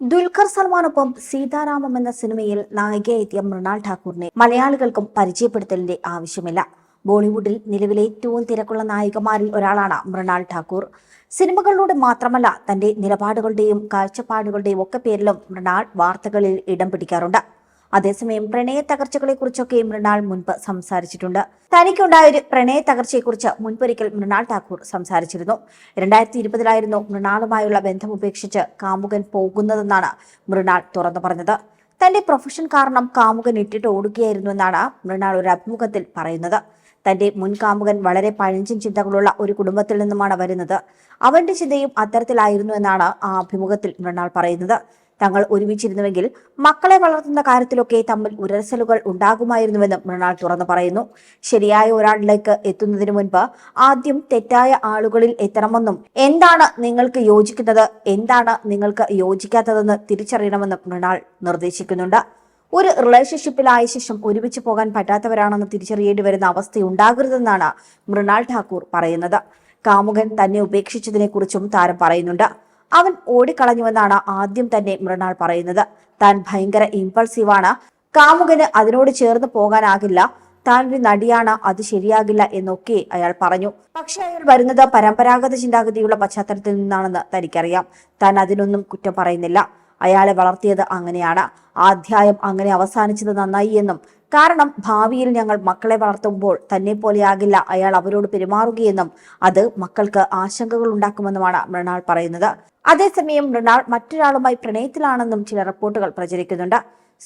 ദുൽഖർ സൽമാനൊപ്പം സീതാരാമം എന്ന സിനിമയിൽ നായികയെത്തിയ മൃണാൾ ഠാക്കൂറിനെ മലയാളികൾക്കും പരിചയപ്പെടുത്തലിന്റെ ആവശ്യമില്ല. ബോളിവുഡിൽ നിലവിലെ ഏറ്റവും തിരക്കുള്ള നായികമാരിൽ ഒരാളാണ് മൃണാൾ ഠാക്കൂർ. സിനിമകളിലൂടെ മാത്രമല്ല തന്റെ നിലപാടുകളുടെയും കാഴ്ചപ്പാടുകളുടെയും ഒക്കെ പേരിലും മൃണാൾ വാർത്തകളിൽ ഇടം പിടിക്കാറുണ്ട്. അതേസമയം പ്രണയ തകർച്ചകളെക്കുറിച്ചൊക്കെ മൃണാൾ മുൻപ് സംസാരിച്ചിട്ടുണ്ട്. തനിക്കുണ്ടായ ഒരു പ്രണയ തകർച്ചയെക്കുറിച്ച് മുൻപൊരിക്കൽ മൃണാൾ ഠാക്കൂർ സംസാരിച്ചിരുന്നു. രണ്ടായിരത്തി ഇരുപതിലായിരുന്നു മൃണാളുമായുള്ള ബന്ധം ഉപേക്ഷിച്ച് കാമുകൻ പോകുന്നതെന്നാണ് മൃണാൾ തുറന്നു പറഞ്ഞത്. തന്റെ പ്രൊഫഷൻ കാരണം കാമുകൻ ഇട്ടിട്ട് ഓടുകയായിരുന്നു എന്നാണ് മൃണാൾ ഒരു അഭിമുഖത്തിൽ പറയുന്നത്. തന്റെ മുൻ കാമുകൻ വളരെ പഴഞ്ചൻ ചിന്തകളുള്ള ഒരു കുടുംബത്തിൽ നിന്നുമാണ് വരുന്നത്. അവന്റെ ചിന്തയും അത്തരത്തിലായിരുന്നു എന്നാണ് ആ അഭിമുഖത്തിൽ മൃണാൾ പറയുന്നത്. തങ്ങൾ ഒരുമിച്ചിരുന്നുവെങ്കിൽ മക്കളെ വളർത്തുന്ന കാര്യത്തിലൊക്കെ തമ്മിൽ ഉരസലുകൾ ഉണ്ടാകുമായിരുന്നുവെന്നും മൃണാൾ തുറന്നു പറയുന്നു. ശരിയായ ഒരാളിലേക്ക് എത്തുന്നതിന് മുൻപ് ആദ്യം തെറ്റായ ആളുകളിൽ എത്തണമെന്നും എന്താണ് നിങ്ങൾക്ക് യോജിക്കുന്നത് എന്താണ് നിങ്ങൾക്ക് യോജിക്കാത്തതെന്ന് തിരിച്ചറിയണമെന്നും മൃണാൾ നിർദ്ദേശിക്കുന്നുണ്ട്. ഒരു റിലേഷൻഷിപ്പിലായ ശേഷം ഒരുമിച്ച് പോകാൻ പറ്റാത്തവരാണെന്ന് തിരിച്ചറിയേണ്ടി വരുന്ന അവസ്ഥ ഉണ്ടാകരുതെന്നാണ് മൃണാൾ ഠാക്കൂർ പറയുന്നത്. കാമുകൻ തന്നെ ഉപേക്ഷിച്ചതിനെ കുറിച്ചും താരം പറയുന്നുണ്ട്. അവൻ ഓടിക്കളഞ്ഞുവെന്നാണ് ആദ്യം തന്നെ മൃണാൾ പറയുന്നത്. താൻ ഭയങ്കര ഇമ്പൾസീവാണ് കാമുകന് അതിനോട് ചേർന്ന് പോകാനാകില്ല. താൻ ഒരു നടിയാണ് അത് ശരിയാകില്ല എന്നൊക്കെ അയാൾ പറഞ്ഞു. പക്ഷെ അയാൾ വരുന്നത് പരമ്പരാഗത ചിന്താഗതിയുള്ള പശ്ചാത്തലത്തിൽ നിന്നാണെന്ന് തനിക്കറിയാം. താൻ അതിനൊന്നും കുറ്റം പറയുന്നില്ല. അയാളെ വളർത്തിയത് അങ്ങനെയാണ്. ആ അധ്യായം അങ്ങനെ അവസാനിച്ചത് നന്നായി എന്നും കാരണം ഭാവിയിൽ ഞങ്ങൾ മക്കളെ വളർത്തുമ്പോൾ തന്നെ പോലെയാകില്ല. അയാൾ അവരോട് പെരുമാറുകയെന്നും അത് മക്കൾക്ക് ആശങ്കകൾ ഉണ്ടാക്കുമെന്നുമാണ് മൃണാൾ പറയുന്നത്. അതേസമയം മൃണാൾ മറ്റൊരാളുമായി പ്രണയത്തിലാണെന്നും ചില റിപ്പോർട്ടുകൾ പ്രചരിക്കുന്നുണ്ട്.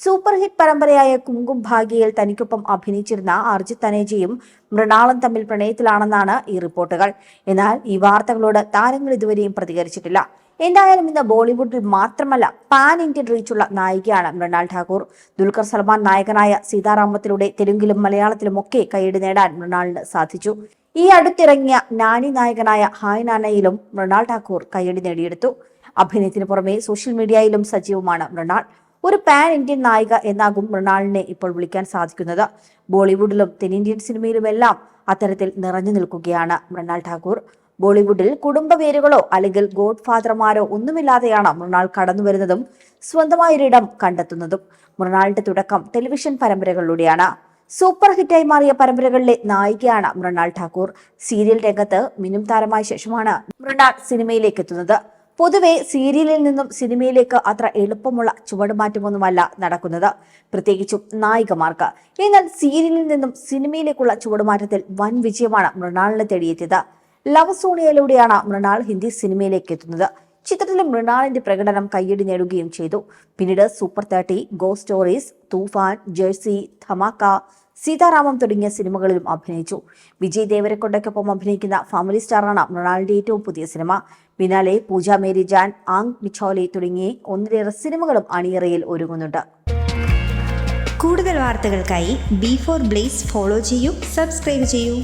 സൂപ്പർ ഹിറ്റ് പരമ്പരയായ കുങ്കും ഭാഗ്യയിൽ തനിക്കൊപ്പം അഭിനയിച്ചിരുന്ന അർജിത് തനേജയും മൃണാളും തമ്മിൽ പ്രണയത്തിലാണെന്നാണ് ഈ റിപ്പോർട്ടുകൾ. എന്നാൽ ഈ വാർത്തകളോട് താരങ്ങൾ ഇതുവരെയും പ്രതികരിച്ചിട്ടില്ല. എന്തായാലും ഇന്ന് ബോളിവുഡിൽ മാത്രമല്ല പാൻ ഇന്ത്യൻ റീച്ചുള്ള നായികയാണ് മൃണാൾ ഠാക്കൂർ. ദുൽഖർ സൽമാൻ നായകനായ സീതാരാമത്തിലൂടെ തെലുങ്കിലും മലയാളത്തിലും ഒക്കെ കൈയടി നേടാൻ മൃണാളിന് സാധിച്ചു. ഈ അടുത്തിറങ്ങിയ നാനി നായകനായ ഹായ് നാനയിലും മൃണാൾ ഠാക്കൂർ കൈയടി നേടിയെടുത്തു. അഭിനയത്തിന് പുറമെ സോഷ്യൽ മീഡിയയിലും സജീവമാണ് മൃണാൾ. ഒരു പാൻ ഇന്ത്യൻ നായിക എന്നാകും മൃണാളിനെ ഇപ്പോൾ വിളിക്കാൻ സാധിക്കുന്നത്. ബോളിവുഡിലും തെന്നിന്ത്യൻ സിനിമയിലുമെല്ലാം അത്തരത്തിൽ നിറഞ്ഞു നിൽക്കുകയാണ് മൃണാൾ ഠാക്കൂർ. ബോളിവുഡിൽ കുടുംബ പേരുകളോ അല്ലെങ്കിൽ ഗോഡ് ഫാദർമാരോ ഒന്നുമില്ലാതെയാണ് മൃണാൾ കടന്നു വരുന്നതും സ്വന്തമായൊരിടം കണ്ടെത്തുന്നതും. മൃണാളിന്റെ തുടക്കം ടെലിവിഷൻ പരമ്പരകളിലൂടെയാണ്. സൂപ്പർ ഹിറ്റായി മാറിയ പരമ്പരകളിലെ നായികയാണ് മൃണാൾ ഠാക്കൂർ. സീരിയൽ രംഗത്ത് മിനും താരമായ ശേഷമാണ് മൃണാൾ സിനിമയിലേക്ക് എത്തുന്നത്. പൊതുവെ സീരിയലിൽ നിന്നും സിനിമയിലേക്ക് അത്ര എളുപ്പമുള്ള ചുവടുമാറ്റമൊന്നുമല്ല നടക്കുന്നത്. പ്രത്യേകിച്ചും നായികമാർക്ക്. എന്നാൽ സീരിയലിൽ നിന്നും സിനിമയിലേക്കുള്ള ചുവടുമാറ്റത്തിൽ വൻ വിജയമാണ് മൃണാളിനെ തേടിയെത്തിയത്. ലവ് സോണിയയിലൂടെയാണ് മൃണാൾ ഹിന്ദി സിനിമയിലേക്ക് എത്തുന്നത്. ചിത്രത്തിലെ മൃണാളിന്റെ പ്രകടനം കയ്യടി നേടുകയും ചെയ്തു. പിന്നീട് സൂപ്പർ തേർട്ടി ഗോ സ്റ്റോറീസ് തൂഫാൻ ജേഴ്സി ധമാക്ക സീതാരാമം തുടങ്ങിയ സിനിമകളിലും അഭിനയിച്ചു. വിജയ് ദേവരക്കൊണ്ടയ്ക്കൊപ്പം അഭിനയിക്കുന്ന ഫാമിലി സ്റ്റാറാണ് മൃണാളിന്റെ ഏറ്റവും പുതിയ സിനിമ. പിന്നാലെ പൂജ മേരി ജാൻ ആങ് മിച്ചോലി തുടങ്ങിയ ഒന്നിലേറെ സിനിമകളും അണിയറയിൽ ഒരുങ്ങുന്നുണ്ട്. കൂടുതൽ വാർത്തകൾക്കായി ബി ഫോർ ബ്ലേസ് ഫോളോ ചെയ്യൂ സബ്സ്ക്രൈബ് ചെയ്യൂ.